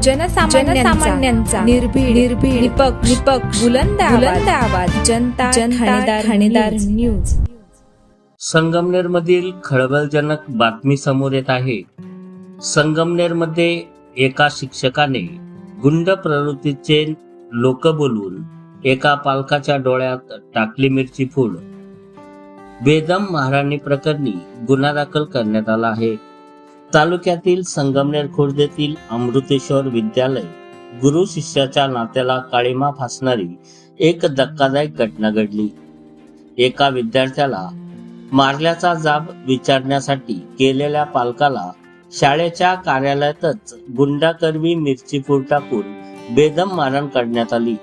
जनसामान्यांचा निर्भीड निर्भीड निपक्ष निपक्ष बुलंद बुलंद आवाज. जनता जनता ठाणेदार न्यूज. संगमनेरमधील खळबळजनक बातमी समोर येत आहे. संगमनेरमध्ये एका शिक्षकाने गुंड प्रवृत्तीचे लोक बोलून एका पालकाच्या डोळ्यात टाकली मिरची फूड. बेदम महाराणी प्रकरणी गुन्हा दाखल करण्यात आला आहे. तालुक्यातील संगमनेर खुर्द येथील अमृतेश्वर विद्यालय गुरु शिष्याच्या नात्याला काळीमा फासणारी एक धक्कादायक घटना घडली. एका विद्यार्थ्याला मारल्याचा जाब विचारण्यासाठी गेलेल्या पालकाला शाळेच्या कार्यालयातच गुंडाकर्मी मिरची फूड टाकून बेदम मारण करण्यात आली.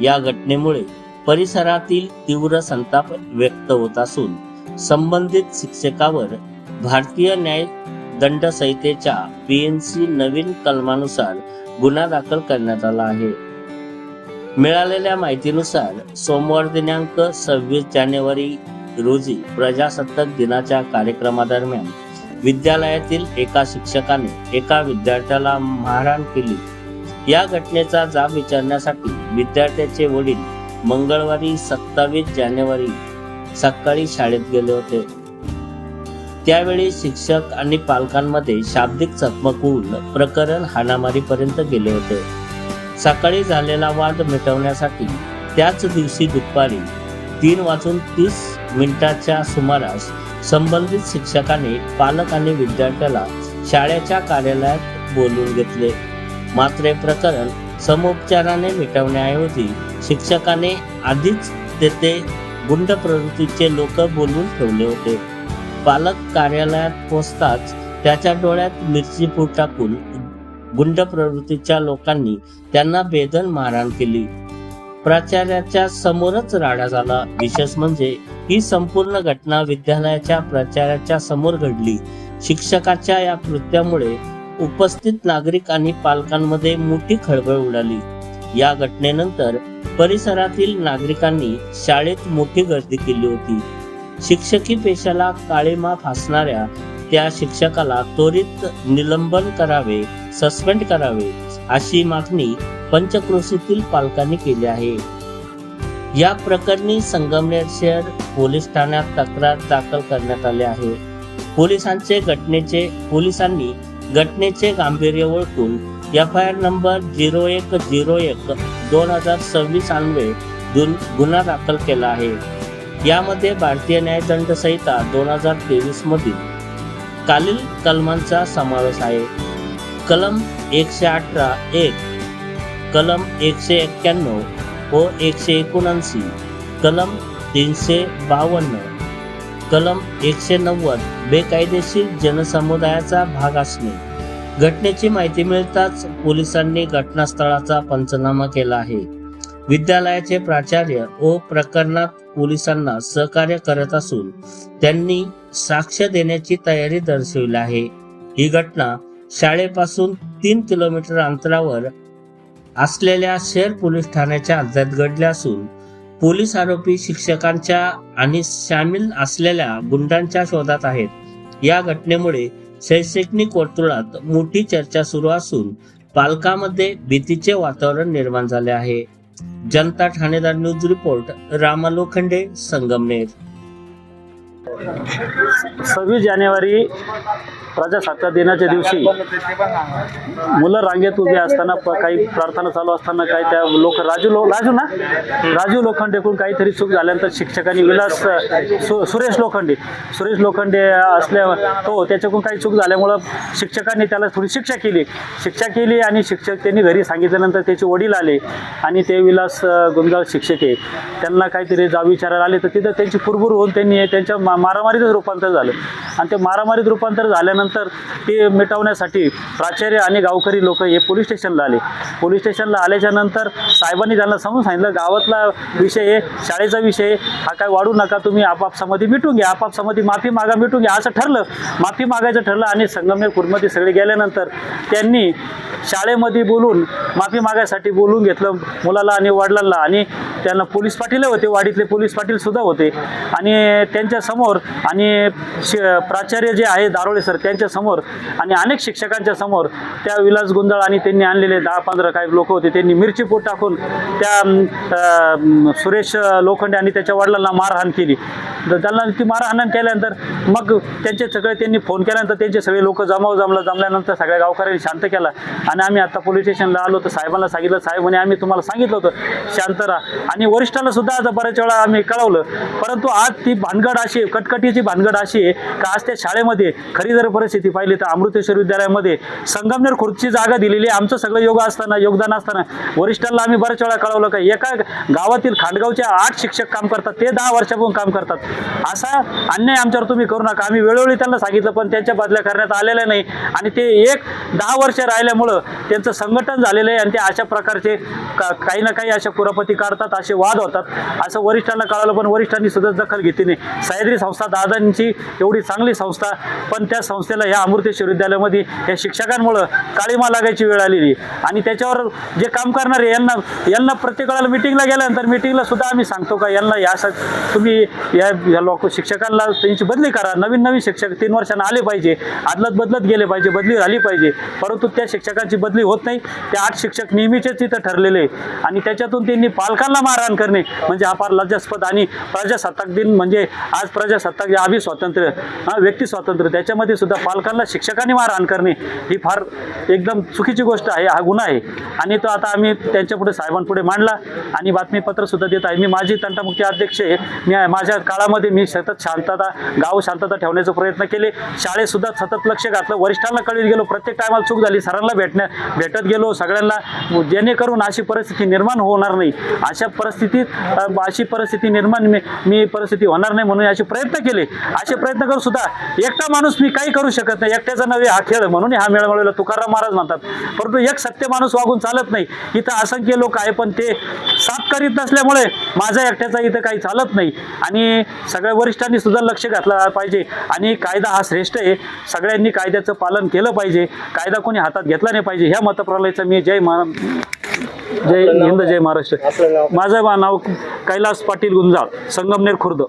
या घटनेमुळे परिसरातील तीव्र संताप व्यक्त होत असून संबंधित शिक्षकावर भारतीय न्याय दंड संहितेच्या पीएनसी नवीन कलमानुसार गुन्हा दाखल करण्यात आला आहे. मिळालेल्या माहितीनुसार सोमवार दिनांक सव्वीस जानेवारी रोजी प्रजासत्ताक दिनाच्या कार्यक्रमादरम्यान विद्यालयातील एका शिक्षकाने एका विद्यार्थ्याला मारहाण केली. या घटनेचा जाब विचारण्यासाठी विद्यार्थ्याचे वडील मंगळवारी सत्तावीस जानेवारी सकाळी शाळेत गेले होते. त्यावेळी शिक्षक आणि पालकांमध्ये शाब्दिक चकमक होऊन प्रकरण हाणामारीपर्यंत गेले होते. सकाळी झालेला वाद मिटवण्यासाठी त्याच दिवशी दुपारी तीन वाजून तीस मिनिटाच्या सुमारास संबंधित शिक्षकाने पालक आणि विद्यार्थ्याला शाळेच्या कार्यालयात बोलून घेतले. मात्र प्रकरण समोपचाराने मिटवण्याऐवजी शिक्षकाने आधीच तेथे गुंड प्रवृत्तीचे लोक बोलून ठेवले होते. पालक कार्यालयात पोचताच त्याच्या डोळ्यात मिरची फूट टाकून गुंड प्रवृत्तीच्या लोकांनी त्यांना बेदन मारहाण केली. प्राचार्याच्या समोरच राडा झाला. विशेष म्हणजे ही संपूर्ण घटना विद्यालयाच्या प्राचार्याच्या समोर घडली. शिक्षकाच्या या कृत्यामुळे उपस्थित नागरिक आणि पालकांमध्ये मोठी खळबळ उडाली. या घटनेनंतर परिसरातील नागरिकांनी शाळेत मोठी गर्दी केली होती. शिक्षकी पेशाला काळीमा फासणाऱ्या त्या शिक्षकाला त्वरित निलंबन करावे सस्पेंड करावे अशी मागणी पंचक्रोशीतील पालकांनी केली आहे. या प्रकरणी संगमनेर शहर पोलीस ठाण्यात तक्रार दाखल करण्यात आली आहे. पोलिसांचे घटनेचे पोलिसांनी घटनेचे गांभीर्य ओळखून F I R number zero एक झिरो एक दोन हजार सव्वीस अन्वे गुन- गुन्हा दाखल केला आहे. यामध्ये भारतीय न्यायदंड संहिता दोन हजार तेवीस मधील खालील कलमांचा समावेश आहे. कलम एकशे अठरा एक कलम एकशे एक्क्याण्णव व एकशे एकोणऐंशी कलम तीनशे बावन्न कलम एकशे नव्वद बेकायदेशीर जनसमुदायाचा भाग असणे. घटनेची माहिती मिळताच पोलिसांनी घटनास्थळाचा पंचनामा केला आहे. विद्यालयाचे प्राचार्य व प्रकरणात पोलिसांना सहकार्य करत असून त्यांनी साक्ष देण्याची तयारी दर्शविली आहे. ही घटना शाळेपासून तीन किलोमीटर अंतरावर असलेल्या शहर पोलीस ठाण्याच्या हद्दीत घडली असून पोलीस आरोपी शिक्षकांच्या आणि सामील असलेल्या गुंडांच्या शोधात आहेत. या घटनेमुळे शैक्षणिक वर्तुळात मोठी चर्चा सुरू असून पालकामध्ये भीतीचे वातावरण निर्माण झाले आहे. Janata Thanedar news report Rama Lokhande Sangamner. सव्वीस जानेवारी प्रजासत्ताक दिनाच्या दिवशी मुलं रांगेत उभी असताना प- काही प्रार्थना चालू असताना काही त्या लोक राजू लो राजू ना? राजू लोखंडेकडून काहीतरी चूक झाल्यानंतर शिक्षकांनी विलास सु सुरेश लोखंडे. सुरेश लोखंडे असल्या तो त्याच्याकडून काही चूक झाल्यामुळं शिक्षकांनी त्याला थोडी शिक्षा केली. शिक्षा केली आणि शिक्षक त्यांनी घरी सांगितल्यानंतर त्याचे वडील आले आणि ते विलास गुंजाळ शिक्षक. आहे त्यांना काहीतरी जाब विचारायला आले तर तिथं त्यांची फुरबुर होऊन त्यांनी त्यांच्या मा मारामारीतच रूपांतर झालं. आणि ते मारामारीत रूपांतर झाल्यानंतर ते मिटवण्यासाठी प्राचार्य आणि गावकरी लोक हे पोलीस स्टेशनला आले. पोलीस स्टेशनला आल्याच्यानंतर साहेबांनी त्यांना समजून सांगितलं गावातला विषय आहे शाळेचा विषय आहे, हा काय वाढू नका तुम्ही आपापसामध्ये मिटून घ्या आपापसामध्ये माफी मागा मिटून घ्या असं ठरलं. माफी मागायचं ठरलं आणि संगमनेर कुटमध्ये सगळे गेल्यानंतर त्यांनी शाळेमध्ये बोलून माफी मागायसाठी बोलून घेतलं मुलाला आणि वडिलांना आणि त्यांना पोलीस पाटील होते वाडीतले पोलीस पाटील सुद्धा होते. आणि त्यांच्यासमोर आणि शि प्राचार्य जे आहे दारोळे सर त्यांच्यासमोर आणि अनेक शिक्षकांच्या समोर त्या विलास गुंजाळ आणि त्यांनी आणलेले दहा पंधरा काही लोक होते त्यांनी मिरची पोट टाकून त्या सुरेश लोखंडे आणि त्याच्या वडिलांना मारहाण केली. तर त्यांना ती मारहाण केल्यानंतर मग त्यांचे सगळे त्यांनी फोन केल्यानंतर त्यांचे सगळे लोक जमाव जमला जमल्यानंतर सगळ्या गावकऱ्यांनी शांत केला. आणि आम्ही आता पोलीस स्टेशनला आलो तर साहेबांना सांगितलं साहेब म्हणे आम्ही तुम्हाला सांगितलं होतं शांत राहा. आणि वरिष्ठांना सुद्धा आज बऱ्याच वेळा आम्ही कळवलं. परंतु आज ती भानगड अशी कटकटीची भानगड अशी आहे का आज त्या शाळेमध्ये खरी जर परिस्थिती पाहिली तर अमृतेश्वर विद्यालयामध्ये संगमनेर खुर्ची जागा दिलेली आहे. आमचं सगळं योग असताना योगदान असताना वरिष्ठांना आम्ही बऱ्याच वेळा कळवलं का एका गावातील खांडगावचे आठ शिक्षक काम करतात ते दहा वर्षापासून काम करतात. असा अन्याय आमच्यावर तुम्ही करू नका. आम्ही वेळोवेळी त्यांना सांगितलं पण त्यांच्या बदल्या करण्यात आलेल्या नाही. आणि ते एक दहा वर्ष राहिल्यामुळं त्यांचं संघटन झालेलं आहे आणि ते अशा प्रकारचे का- काही ना काही अशा कुरापती काढतात असे वाद होतात. असं वरिष्ठांना कळालं पण वरिष्ठांनी सुद्धा दखल घेतली नाही. सह्याद्री संस्था दादांची एवढी चांगली संस्था पण त्या संस्थेला या अमृतेश्वर विद्यालयामध्ये या शिक्षकांमुळं काळीमा लागायची वेळ आलेली. आणि त्याच्यावर जे काम करणारे यांना यांना प्रत्येक वेळेला मिटिंगला गेल्यानंतर मिटिंगला सुद्धा आम्ही सांगतो का यांना या तुम्ही या या लोक शिक्षकांना त्यांची बदली करा. नवीन नवीन शिक्षक तीन वर्षांना आले पाहिजे. आदलत बदलत गेले पाहिजे बदली झाली पाहिजे. परंतु त्या शिक्षकांची बदली होत नाही. ते आठ शिक्षक नेहमीचेच तिथं ठरलेले आहे. आणि त्याच्यातून त्यांनी पालकांना मारहाण करणे म्हणजे हा फार लज्जास्पद आणि प्रजासत्ताक दिन म्हणजे आज प्रजासत्ताक जे अभि स्वातंत्र्य हा व्यक्ती स्वातंत्र्य त्याच्यामध्ये सुद्धा पालकांना शिक्षकांनी मारहाण करणे ही फार एकदम चुकीची गोष्ट आहे हा गुन्हा आहे. आणि तो आता आम्ही त्यांच्यापुढे साहेबांपुढे मांडला. आणि बातमीपत्र सुद्धा देत आहे. मी माझी तंटामुक्ती अध्यक्ष आहे. मी माझ्या काळामध्ये मी सतत शांतता गाव शांतता ठेवण्याचा प्रयत्न केले. शाळेत सुद्धा सतत लक्ष घातलं. वरिष्ठांना कळीत गेलो प्रत्येक टायमाला चूक झाली. सरांना भेटण्या भेटत गेलो. सगळ्यांना जेणेकरून अशी परिस्थिती निर्माण होणार नाही. अशा परिस्थितीत अशी परिस्थिती निर्माण मी मी परिस्थिती होणार नाही म्हणून असे प्रयत्न केले. असे प्रयत्न करून सुद्धा एकटा माणूस मी काही करू शकत नाही. एकट्याचा नव्हे हा खेळ. म्हणून हा मेळ मिळवला तुकाराम महाराज म्हणतात. परंतु एक सत्य माणूस वागून चालत नाही. इथं असंख्य लोक आहे पण ते साथ करीत नसल्यामुळे माझा एकट्याचा इथं काही चालत नाही. आणि सगळ्या वरिष्ठांनी सुद्धा लक्ष घातलं पाहिजे. आणि कायदा हा श्रेष्ठ आहे. सगळ्यांनी कायद्याचं पालन केलं पाहिजे. कायदा कोणी हातात घेतला नाही पाहिजे. ह्या मतप्रलयाचं मी जय मा जय हिंद जय महाराष्ट्र. माझं नाव कैलास पाटील गुंजाळ संगमनेर खुर्द.